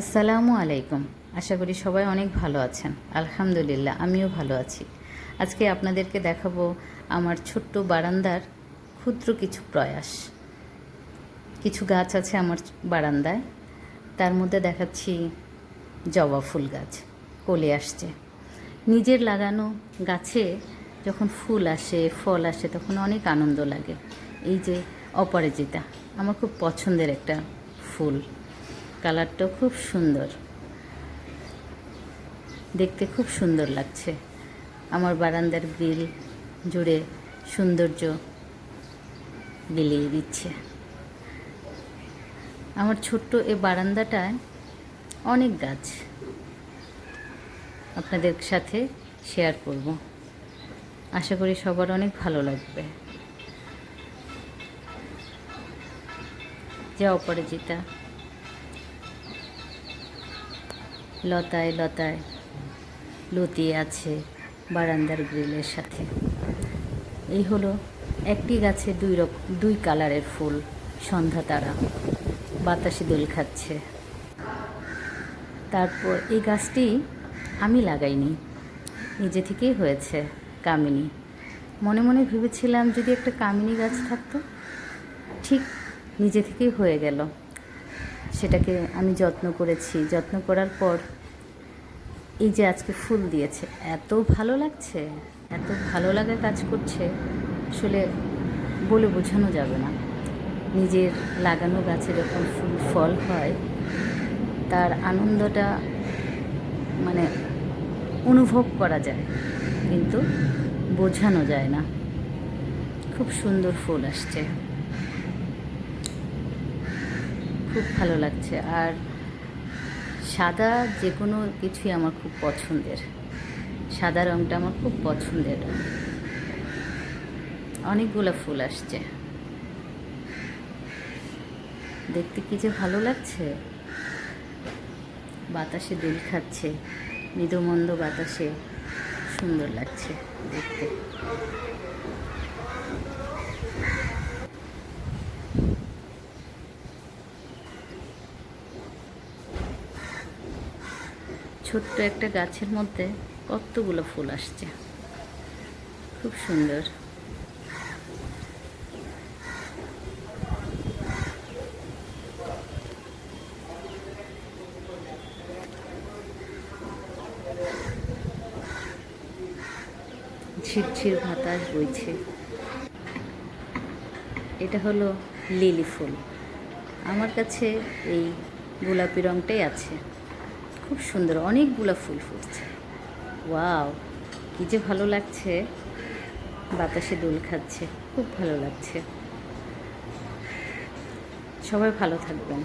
আসসালামু আলাইকুম। আশা করি সবাই অনেক ভালো আছেন। আলহামদুলিল্লাহ, আমিও ভালো আছি। আজকে আপনাদেরকে দেখাবো আমার ছোট্ট বারান্দার ক্ষুদ্র কিছু প্রয়াস। কিছু গাছ আছে আমার বারান্দায়। তার মধ্যে দেখাচ্ছি জবা ফুল গাছ। কলে আসছে। নিজের লাগানো গাছে যখন ফুল আসে, ফল আসে, তখন অনেক আনন্দ লাগে। এই যে অপরাজিতা, আমার খুব পছন্দের একটা ফুল। কালারটাও খুব সুন্দর। দেখতে খুব সুন্দর লাগছে। আমার বারান্দার গ্রিল জুড়ে সৌন্দর্য বিলিয়ে দিচ্ছে। আমার ছোট্ট এ বারান্দাটায় অনেক গাছ আপনাদের সাথে শেয়ার করব। আশা করি সবার অনেক ভালো লাগবে। যে অপরাজিতা। লতায় লতায় লতিয়ে আছে বারান্দার গ্রিলের সাথে। এই হলো একটি গাছে দুই রকম দুই কালারের ফুল, সন্ধ্যা তারা, বাতাসে দোল খাচ্ছে। তারপর এই গাছটি আমি লাগাইনি, নিজে থেকেই হয়েছে কামিনী। মনে মনে ভেবেছিলাম যদি একটা কামিনী গাছ থাকতো, ঠিক নিজে থেকেই হয়ে গেল। সেটাকে আমি যত্ন করেছি। যত্ন করার পর এই যে আজকে ফুল দিয়েছে, এত ভালো লাগছে, এত ভালো লাগা কাজ করছে, আসলে বলে বোঝানো যাবে না। নিজের লাগানো গাছে যখন ফুল ফল হয়, তার আনন্দটা মানে অনুভব করা যায়, কিন্তু বোঝানো যায় না। খুব সুন্দর ফুল আসছে। খুব ভালো লাগছে। আর সাদা যে কোনো কিছুই আমার খুব পছন্দের। সাদা রঙটা আমার খুব পছন্দের। অনেকগুলো ফুল আসছে। দেখতে কি যে ভালো লাগছে? বাতাসে দোল খাচ্ছে, মৃদুমন্দ বাতাসে সুন্দর লাগছে দেখতে। ছোট্ট একটা গাছের মধ্যে কতগুলো ফুল আসছে। খুব সুন্দর। ঝিরঝির বাতাস বইছে। এটা হলো লিলি ফুল। আমার কাছে এই গোলাপি রঙটাই আছে। খুব সুন্দর, অনেকগুলো ফুল ফুটছে। ওয়াও, কী যে ভালো লাগছে। বাতাসে দোল খাচ্ছে, খুব ভালো লাগছে। সবাই ভালো থাকবেন।